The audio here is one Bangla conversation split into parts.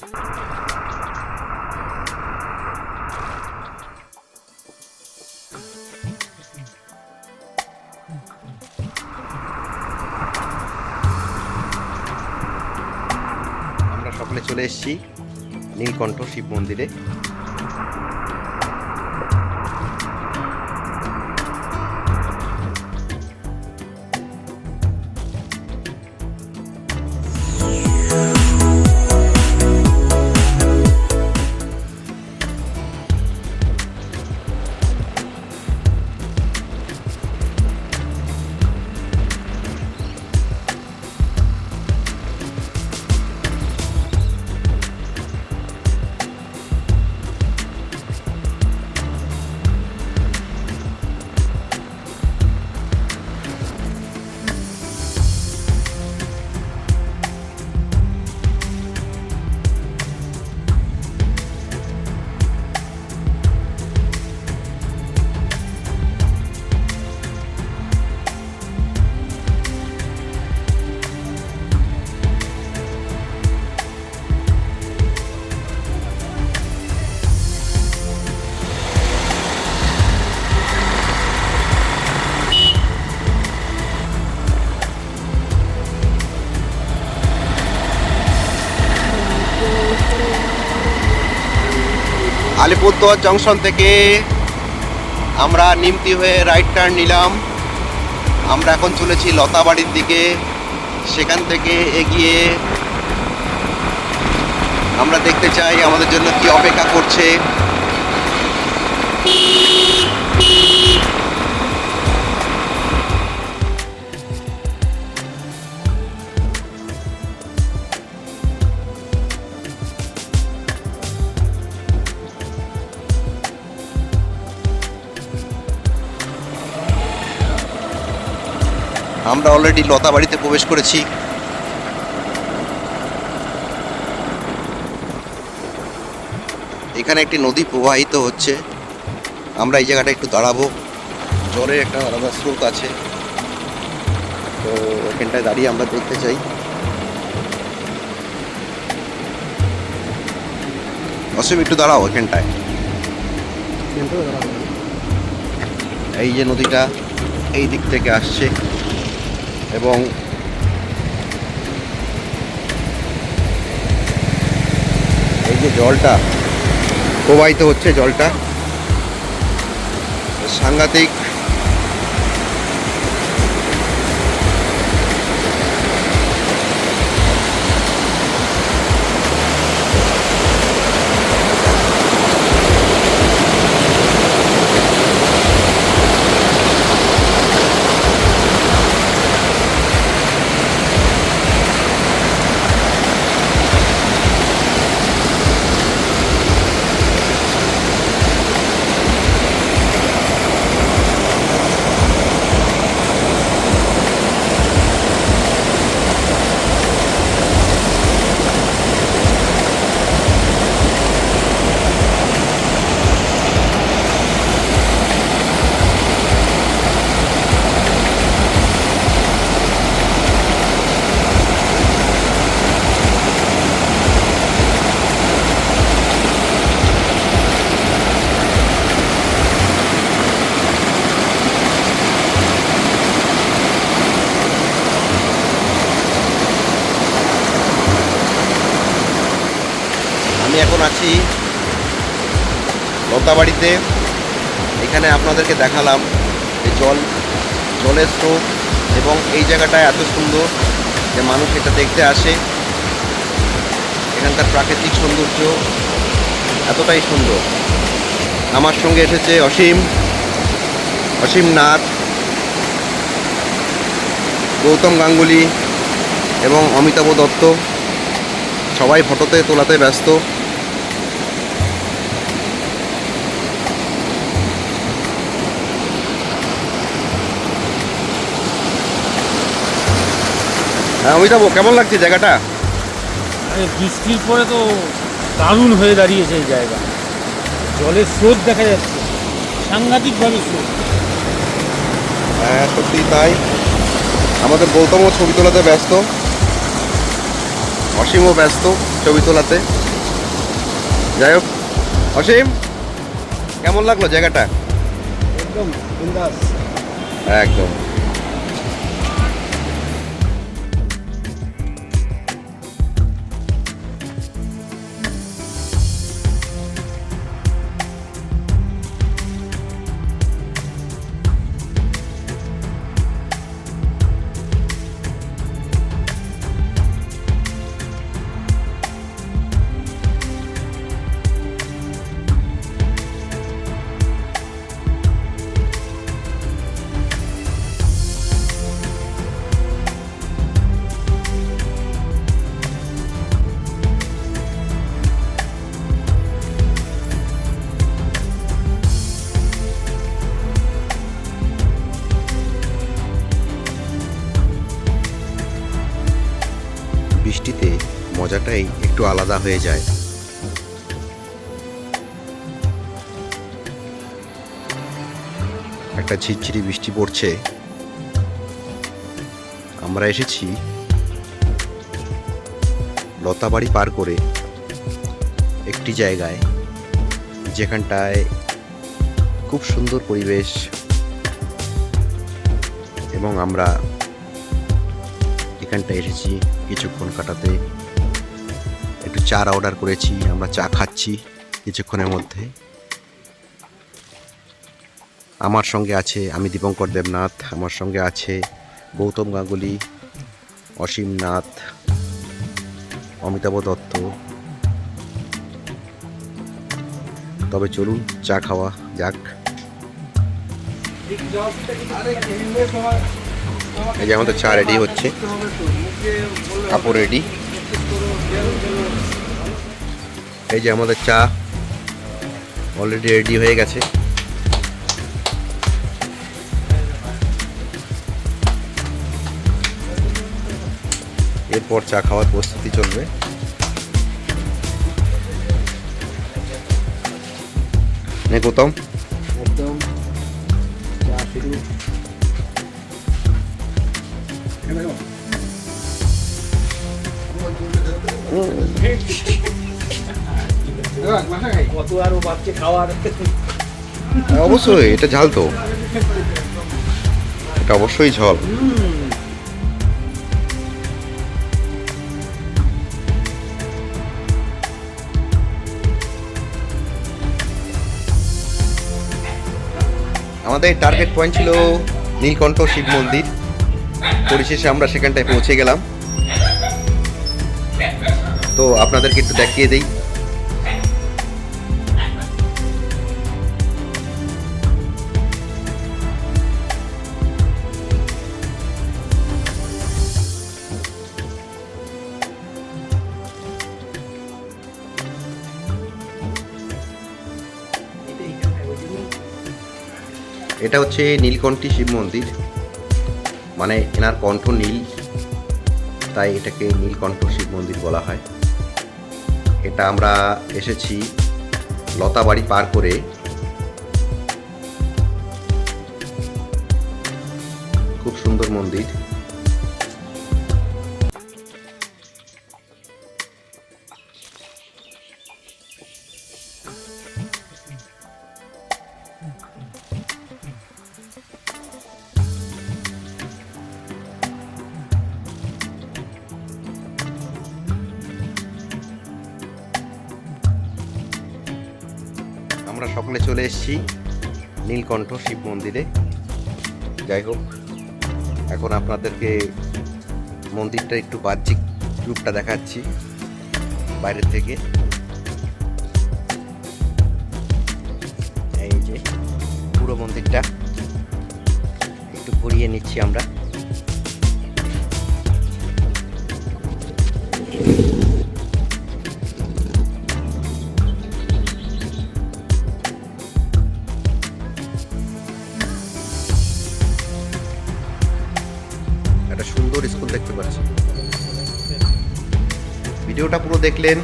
আমরা সকলে চলে এসেছি নীলকণ্ঠ শিব মন্দিরে। আলিপুরদুয়ার জংশন থেকে আমরা নিমতি হয়ে রাইট টার্ন নিলাম। আমরা এখন চলেছি লতাবাড়ির দিকে। সেখান থেকে এগিয়ে আমরা দেখতে চাই আমাদের জন্য কি অপেক্ষা করছে। আমরা অলরেডি লতাবাড়িতে প্রবেশ করেছি। এখানে একটি নদী প্রবাহিত হচ্ছে। আমরা এই জায়গাটা একটু দাঁড়াবো। জলের একটা আলাদা স্রোত আছে। তো এখানটায় দাঁড়িয়ে আমরা দেখতে চাই। অসীম একটু দাঁড়াও এখানটায়। এই যে নদীটা এই দিক থেকে আসছে। এবং এই যে জলটা প্রবাহিত হচ্ছে জলটা সাংঘাতিক আছি লতাবাড়িতে। এখানে আপনাদেরকে দেখালাম যে জল, জলের স্রোত এবং এই জায়গাটা এত সুন্দর যে মানুষ এটা দেখতে আসে। এখানকার প্রাকৃতিক সৌন্দর্য এতটাই সুন্দর। আমার সঙ্গে এসেছে অসীম অসীম নাথ, গৌতম গাঙ্গুলি এবং অমিতাভ দত্ত। সবাই ফটোতে তোলাতে ব্যস্ত। অমিতাভ কেমন লাগছে জায়গাটা? বৃষ্টির পরে তো দারুণ হয়ে দাঁড়িয়েছে এই জায়গা। জলের স্রোত দেখা যাচ্ছে। সাংঘাতিকভাবে স্রোত। হ্যাঁ সত্যি তাই। আমাদের গৌতমও ছবি তোলাতে ব্যস্ত। অসীমও ব্যস্ত ছবি তোলাতে। যাই হোক অসীম কেমন লাগল জায়গাটা? একদম একদম। মজাটাই একটু আলাদা হয়ে যায়। একটা ঝিরঝিরি বৃষ্টি পড়ছে। আমরা এসেছি লতাবাড়ি পার করে একটি জায়গায়, যেখানটায় খুব সুন্দর পরিবেশ এবং আমরা এখানটায় এসেছি কিছুক্ষণ কাটাতে। চার অর্ডার করেছি, আমরা চা খাচ্ছি কিছুক্ষণের মধ্যে। আমার সঙ্গে আছে, আমি দীপঙ্কর দেবনাথ, আমার সঙ্গে আছে গৌতম গাঙ্গুলি, অসীম নাথ, অমিতাভ দত্ত। তবে চলুন, চা খাওয়া যাক। এই যে আমাদের চা রেডি হচ্ছে। কাপড় রেডি এই যে আমাদের চা অলরেডি রেডি হয়ে গেছে। এরপর চা খাওয়ার প্রস্তুতি চলবে। নে গৌতম। একদম। চা শুরু। হ্যাঁ, অবশ্যই এটা ঝাল তো। এটা অবশ্যই ঝাল। আমাদের টার্গেট পয়েন্ট ছিল নীলকণ্ঠ শিব মন্দির। পরিশেষে আমরা সেখানটায় পৌঁছে গেলাম। তো আপনাদেরকে একটু দেখিয়ে দেই। এটা হচ্ছে নীলকণ্ঠী শিব মন্দির। মানে এনার কণ্ঠ নীল, তাই এটাকে নীলকণ্ঠ শিব মন্দির বলা হয়। এটা আমরা এসেছি লতাবাড়ি পার করে। খুব সুন্দর মন্দির। আমরা সকলে চলে এসেছি নীলকণ্ঠ শিব মন্দিরে। যাই হোক, এখন আপনাদেরকে মন্দিরটা একটু বাহ্যিক রূপটা দেখাচ্ছি বাইরের থেকে। এই যে পুরো মন্দিরটা একটু ঘুরিয়ে নিচ্ছি আমরা। পাচ্ছি ভিডিওটা পুরো দেখলেন।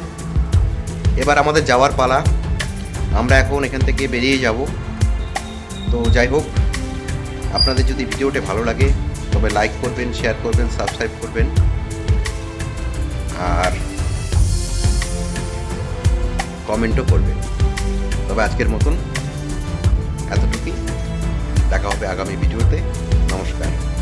এবার আমাদের যাওয়ার পালা। আমরা এখন এখান থেকে বেরিয়ে যাব। তো যাই হোক, আপনাদের যদি ভিডিওটা ভালো লাগে, তবে লাইক করবেন শেয়ার করবেন সাবস্ক্রাইব করবেন। আর কমেন্টও করবেন। তবে আজকের মতন এতটুকুই। দেখা হবে আগামী ভিডিওতে। নমস্কার।